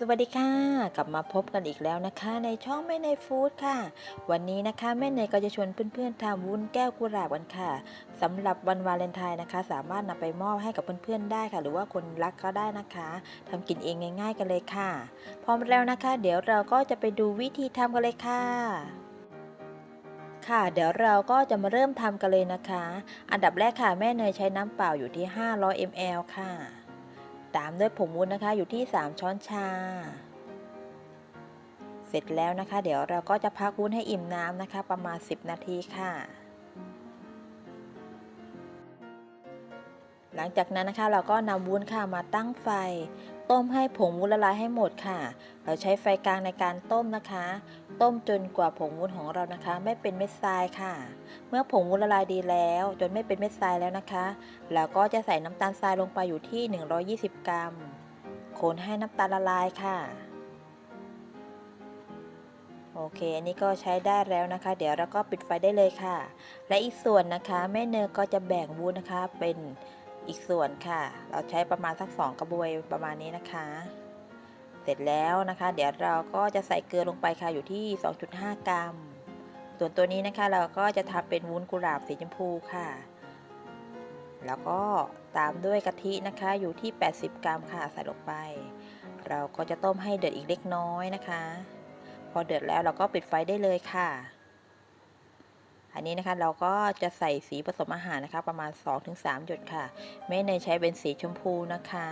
สวัสดีค่ะ กลับมาพบกันอีกแล้วนะคะ ในช่องแม่เนยฟู้ดค่ะ วันนี้นะคะแม่เนยก็จะชวนเพื่อนๆทำวุ้นแก้วกุหลาบกันค่ะสำหรับวันวาเลนไทน์นะคะ สามารถนำไปมอบให้กับเพื่อนๆได้ค่ะ หรือว่าคนรักก็ได้นะคะทำกินเองง่าย ๆ กันเลยค่ะ พร้อมแล้วนะคะ เดี๋ยวเราก็จะไปดูวิธีทำกันเลยค่ะค่ะเดี๋ยวเราก็จะมาเริ่มทำกันเลยนะคะ อันดับแรกค่ะแม่เนยใช้น้ำเปล่าอยู่ที่ 500 ml ค่ะ ตามด้วยผงวุ้นนะคะ อยู่ที่ 3 ช้อนชา เสร็จแล้วนะคะ เดี๋ยวเราก็จะพักวุ้นให้อิ่มน้ำนะคะ ประมาณ 10 นาทีค่ะ หลังจากนั้นนะคะเราก็นำวุ้นค่ะมาตั้งไฟ ต้มให้ผงวุ้นละลายให้หมดค่ะ เราใช้ไฟกลางในการต้มนะคะ ต้มจนกว่าผงวุ้นของเรานะคะ ไม่เป็นเม็ดทรายค่ะ เมื่อผงวุ้นละลายดีแล้ว จนไม่เป็นเม็ดทรายแล้วนะคะ เราก็จะใส่น้ำตาลทรายลงไปอยู่ที่ 120 กรัม คนให้น้ำตาลละลายค่ะ โอเค อันนี้ก็ใช้ได้แล้วนะคะ เดี๋ยวเราก็ปิดไฟได้เลยค่ะ และอีกส่วนนะคะแม่เนยก็จะแบ่งวุ้นนะคะเป็น อีกส่วนค่ะ เราใช้ประมาณสัก 2 กระบวยประมาณนี้นะคะ เสร็จแล้วนะคะ เดี๋ยวเราก็จะใส่เกลือลงไปค่ะอยู่ที่ 2.5 กรัม ส่วนตัวนี้นะคะเราก็จะทำเป็นวุ้นกุหลาบสีชมพูค่ะ แล้วก็ตามด้วยกะทินะคะอยู่ที่ 80 กรัมค่ะใส่ลงไป เราก็จะต้มให้เดือดอีกเล็กน้อยนะคะ พอเดือดแล้วเราก็ปิดไฟได้เลยค่ะ อันนี้นะคะเราก็จะใส่สีผสมอาหารนะคะ ประมาณ 2-3 หยดค่ะแม่ในใช้เป็นสีชมพูนะคะ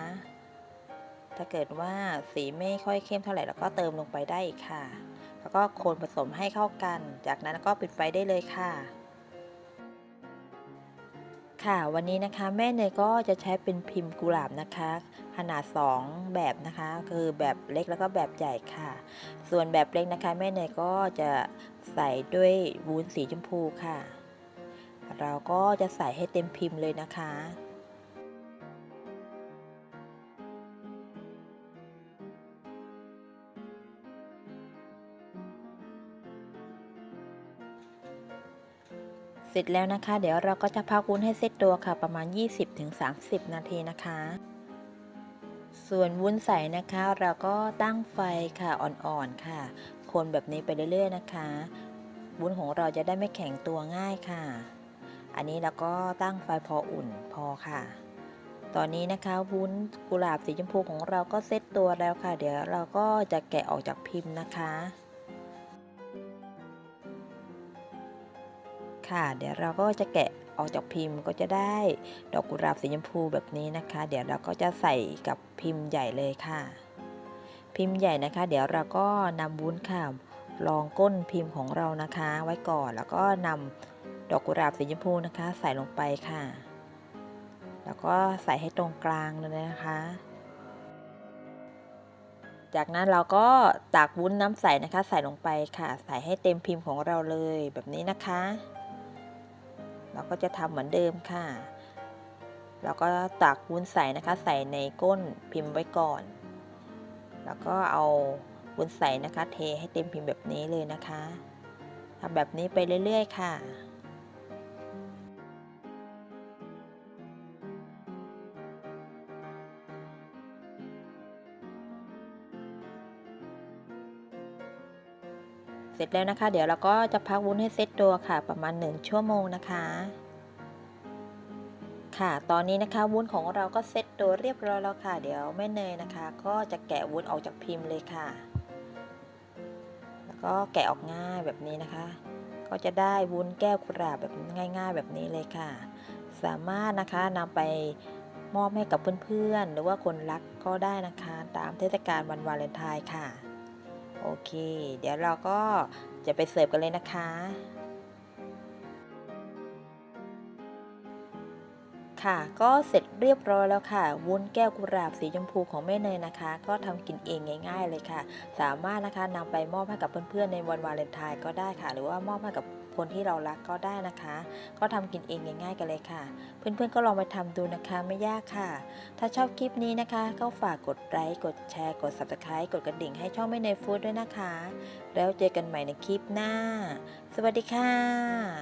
ถ้าเกิดว่าสีไม่ค่อยเข้มเท่าไหร่เราก็เติมลงไปได้อีกค่ะ แล้วก็คนผสมให้เข้ากัน จากนั้นก็ปิดไฟได้เลยค่ะ ค่ะวันนี้นะคะแม่เนยก็จะใช้เป็นพิมพ์กุหลาบนะคะ ขนาด 2 แบบนะคะ คือแบบเล็กแล้วก็แบบใหญ่ค่ะ ส่วนแบบเล็กนะคะ แม่เนยก็จะใส่ด้วยวุ้นสีชมพูค่ะ เราก็จะใส่ให้เต็มพิมพ์เลยนะคะ สร็จแล้วนะคะ เดี๋ยวเราก็จะพักวุ้นให้เซตตัวค่ะ ประมาณ 20-30 นาทีนะคะ ส่วนวุ้นใสนะคะ เราก็ตั้งไฟค่ะอ่อนๆค่ะ คนแบบนี้ไปเรื่อยๆนะคะ วุ้นของเราจะได้ไม่แข็งตัวง่ายค่ะ อันนี้เราก็ตั้งไฟพออุ่นพอค่ะ ตอนนี้นะคะวุ้นกุหลาบสีชมพูของเราก็เซตตัวแล้วค่ะ เดี๋ยวเราก็จะแกะออกจากพิมพ์นะคะ ค่ะ เดี๋ยวเราก็จะแกะออกจากพิมพ์ก็จะได้ดอกกุหลาบสีชมพูแบบนี้นะคะ เดี๋ยวเราก็จะใส่กับพิมพ์ใหญ่เลยค่ะ พิมพ์ใหญ่นะคะ เดี๋ยวเราก็นำวุ้นค่ะรองก้นพิมพ์ของเรานะคะ ไว้ก่อนแล้วก็นำดอกกุหลาบสีชมพูนะคะ ใส่ลงไปค่ะ แล้วก็ใส่ให้ตรงกลางเลยนะคะ จากนั้นเราก็ตักวุ้นน้ำใสนะคะ ใส่ลงไปค่ะ ใส่ให้เต็มพิมพ์ของเราเลยแบบนี้นะคะ เราก็จะทำเหมือนเดิมค่ะ เราก็ตักวุ้นใส่นะคะ ใส่ในก้นพิมพ์ไว้ก่อน แล้วก็เอาวุ้นใส่นะคะ เทให้เต็มพิมพ์แบบนี้เลยนะคะทำแบบนี้ไปเรื่อย ๆ ค่ะ เสร็จแล้วนะคะ เดี๋ยวเราก็จะพักวุ้นให้เซตตัวค่ะ ประมาณ 1 ชั่วโมงนะคะ ค่ะ ตอนนี้นะคะวุ้นของเราก็เซตตัวเรียบร้อยแล้วค่ะ เดี๋ยวแม่เนยนะคะ ก็จะแกะวุ้นออกจากพิมพ์เลยค่ะ แล้วก็แกะออกง่ายแบบนี้นะคะ ก็จะได้วุ้นแก้วกุหลาบแบบง่าย ๆ แบบนี้เลยค่ะ สามารถนะคะนำไปมอบให้กับเพื่อนๆ หรือว่าคนรักก็ได้นะคะ ตามเทศกาลวันวาเลนไทน์ค่ะ โอเค เดี๋ยวเราก็จะไปเสิร์ฟกันเลยนะคะ ค่ะ ก็เสร็จเรียบร้อยแล้วค่ะ วุ้นแก้วกุหลาบสีชมพูของแม่เนยนะคะ ก็ทำกินเองง่าย ๆ เลยค่ะ สามารถนะคะนำไปมอบให้กับเพื่อนๆในวันวาเลนไทน์ก็ได้ค่ะ หรือว่ามอบให้กับคนที่เรารักก็ได้นะคะ ก็ทำกินเองง่ายๆกันเลยค่ะ เพื่อนๆก็ลองไปทำดูนะคะไม่ยากค่ะ ถ้าชอบคลิปนี้นะคะ ก็ฝากกดไลค์กดแชร์กด subscribe กดกระดิ่งให้ช่องไม่ในยฟู้ดด้วยนะคะ แล้วเจอกันใหม่ในคลิปหน้า สวัสดีค่ะ